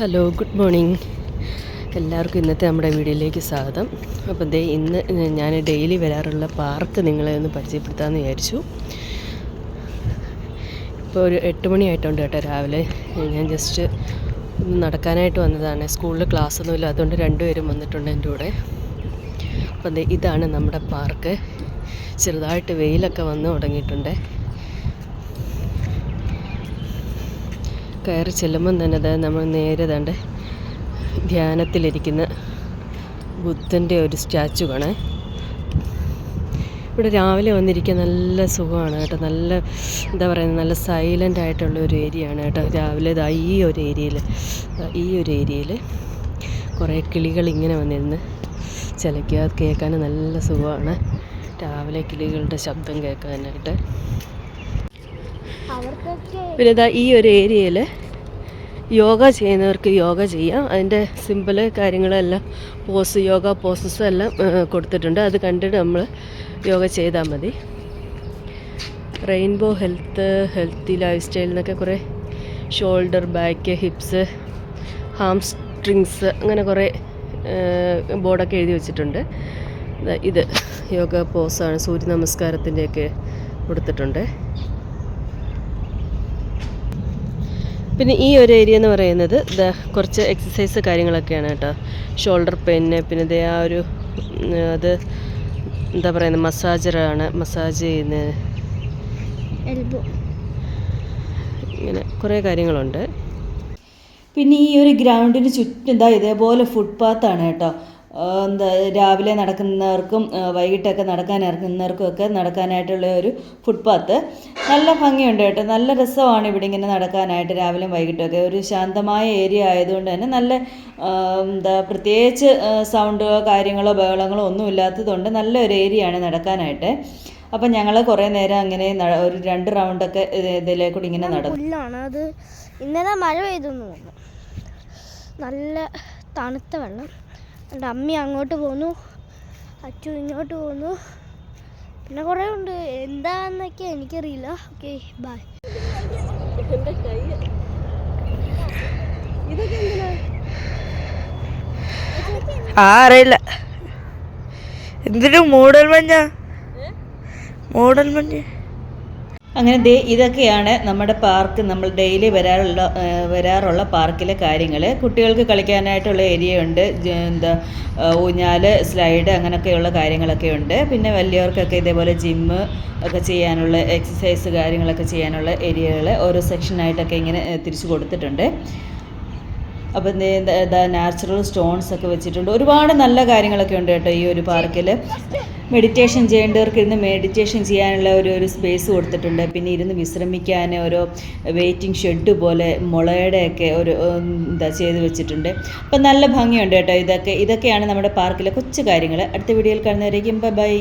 Hello good morning എല്ലാവർക്കും ഇന്നത്തെ നമ്മുടെ വീഡിയോയിലേക്ക് സ്വാഗതം. അപ്പം ദേ ഇന്ന് ഞാൻ ഡെയിലി വരാറുള്ള പാർക്ക് നിങ്ങളെ ഒന്ന് പരിചയപ്പെടുത്താമെന്ന് വിചാരിച്ചു. ഇപ്പോൾ ഒരു എട്ട് മണിയായിട്ടുണ്ട് കേട്ടോ രാവിലെ. ഞാൻ ജസ്റ്റ് ഒന്ന് നടക്കാനായിട്ട് വന്നതാണ്. സ്കൂളിൽ ക്ലാസ്സൊന്നുമില്ല അതുകൊണ്ട് രണ്ടുപേരും വന്നിട്ടുണ്ട് എന്റെ കൂടെ. അപ്പം ദേ ഇതാണ് നമ്മുടെ പാർക്ക്. ചെറുതായിട്ട് വെയിലൊക്കെ വന്ന് തുടങ്ങിയിട്ടുണ്ട്. കയറി ചെല്ലുമ്പം തന്നെ അത് നമ്മൾ നേരെ തണ്ട് ധ്യാനത്തിലിരിക്കുന്ന ബുദ്ധന്റെ ഒരു സ്റ്റാച്ചു കാണേ. ഇവിടെ രാവിലെ വന്നിരിക്കാൻ നല്ല സുഖമാണ് കേട്ടോ. നല്ല എന്താ പറയുന്നത് നല്ല സൈലന്റ് ആയിട്ടുള്ള ഒരു ഏരിയ ആണ് കേട്ടോ. രാവിലെ ഇതാ ഈ ഒരു ഏരിയയിൽ ഈ ഒരു ഏരിയയിൽ കുറേ കിളികൾ ഇങ്ങനെ വന്നിരുന്ന് ചിലയ്ക്കുക കേൾക്കാൻ നല്ല സുഖമാണ്. രാവിലെ കിളികളുടെ ശബ്ദം കേൾക്കാനായിട്ട്. പിന്നെ ഇതാ ഈ ഒരു ഏരിയയിൽ യോഗ ചെയ്യുന്നവർക്ക് യോഗ ചെയ്യാം. അതിന്റെ സിമ്പിൾ കാര്യങ്ങളെല്ലാം പോസ് യോഗ പോസസ് എല്ലാം കൊടുത്തിട്ടുണ്ട്. അത് കണ്ടിട്ട് നമ്മൾ യോഗ ചെയ്താൽ മതി. Rainbow health healthy life style എന്നൊക്കെ കുറേ shoulder back hips hamstrings അങ്ങനെ കുറേ ബോർഡൊക്കെ എഴുതി വെച്ചിട്ടുണ്ട്. ഇത് യോഗ പോസാണ് സൂര്യ നമസ്കാരത്തിന്റെയൊക്കെ കൊടുത്തിട്ടുണ്ട്. പിന്നെ ഈ ഒരു ഏരിയ എന്ന് പറയുന്നത് ദാ കുറച്ച് എക്സസൈസ് കാര്യങ്ങളൊക്കെയാണ് കേട്ടോ. ഷോൾഡർ പെയിന് പിന്നെ ഇതേ ആ ഒരു അത് എന്താ പറയുന്നത് മസാജറാണ് മസാജ് ചെയ്യുന്നത് ഇങ്ങനെ കുറേ കാര്യങ്ങളുണ്ട്. പിന്നെ ഈ ഒരു ഗ്രൗണ്ടിന് ചുറ്റും ഇതാ ഇതേപോലെ ഫുട്പാത്താണ് കേട്ടോ. എന്താ രാവിലെ നടക്കുന്നവർക്കും വൈകിട്ടൊക്കെ നടക്കാൻ ഇറങ്ങുന്നവർക്കും ഒക്കെ നടക്കാനായിട്ടുള്ള ഒരു ഫുട്പാത്ത് നല്ല ഭംഗിയുണ്ട് കേട്ടോ. നല്ല രസമാണ് ഇവിടെ ഇങ്ങനെ നടക്കാനായിട്ട് രാവിലെയും വൈകിട്ടൊക്കെ ഒരു ശാന്തമായ ഏരിയ ആയതുകൊണ്ട് തന്നെ നല്ല എന്താ പ്രത്യേകിച്ച് സൗണ്ടോ കാര്യങ്ങളോ ബഹളങ്ങളോ ഒന്നും ഇല്ലാത്തതുകൊണ്ട് നല്ലൊരു ഏരിയയാണ് നടക്കാനായിട്ട്. അപ്പം ഞങ്ങൾ കുറേ നേരം അങ്ങനെ ഒരു രണ്ട് റൗണ്ടൊക്കെ ഇത് ഇതിലേ കൂടി ഇങ്ങനെ നടന്നു. അത്. ഇന്നലെ മഴ പെയ്തു നല്ല തണുത്ത വെള്ളം. എന്റെ അമ്മി അങ്ങോട്ട് പോന്നു. അച്ചു ഇങ്ങോട്ട് പോന്നു. പിന്നെ കുറേ ഉണ്ട്. എന്താന്നൊക്കെ എനിക്കറിയില്ല. ഓക്കെ ബായ് ആറില്ല അറിയില്ല എന്തിനു? മൂടൽ മഞ്ഞ മൂടൽ മഞ്ഞ് അങ്ങനെ ദേ ഇതൊക്കെയാണ് നമ്മുടെ പാർക്ക് നമ്മൾ ഡെയിലി വരാറുള്ള വരാറുള്ള പാർക്കിലെ കാര്യങ്ങൾ കുട്ടികൾക്ക് കളിക്കാനായിട്ടുള്ള ഏരിയ ഉണ്ട്. എന്താ ഊഞ്ഞാൽ സ്ലൈഡ് അങ്ങനെയൊക്കെയുള്ള കാര്യങ്ങളൊക്കെ ഉണ്ട്. പിന്നെ വലിയവർക്കൊക്കെ ഇതേപോലെ ജിമ്മ് ഒക്കെ ചെയ്യാനുള്ള എക്സസൈസ് കാര്യങ്ങളൊക്കെ ചെയ്യാനുള്ള ഏരിയകൾ ഓരോ സെക്ഷനായിട്ടൊക്കെ ഇങ്ങനെ തിരിച്ചു കൊടുത്തിട്ടുണ്ട്. അപ്പം എന്താ നാച്ചുറൽ സ്റ്റോൺസ് ഒക്കെ വെച്ചിട്ടുണ്ട്. ഒരുപാട് നല്ല കാര്യങ്ങളൊക്കെ ഉണ്ട് കേട്ടോ ഈ ഒരു പാർക്കിൽ മെഡിറ്റേഷൻ ചെയ്യേണ്ടവർക്ക് ഇരുന്ന് മെഡിറ്റേഷൻ ചെയ്യാനുള്ള ഒരു ഒരു സ്പേസ് കൊടുത്തിട്ടുണ്ട്. പിന്നെ ഇരുന്ന് വിശ്രമിക്കാൻ ഓരോ വെയിറ്റിംഗ് ഷെഡ് പോലെ മുളയുടെയൊക്കെ ഒരു എന്താ ചെയ്ത് വെച്ചിട്ടുണ്ട്. അപ്പം നല്ല ഭംഗിയുണ്ട് കേട്ടോ ഇതൊക്കെ. ഇതൊക്കെയാണ് നമ്മുടെ പാർക്കിലെ കൊച്ചു കാര്യങ്ങൾ അടുത്ത വീഡിയോയിൽ കാണുന്നവരേക്കും ബൈ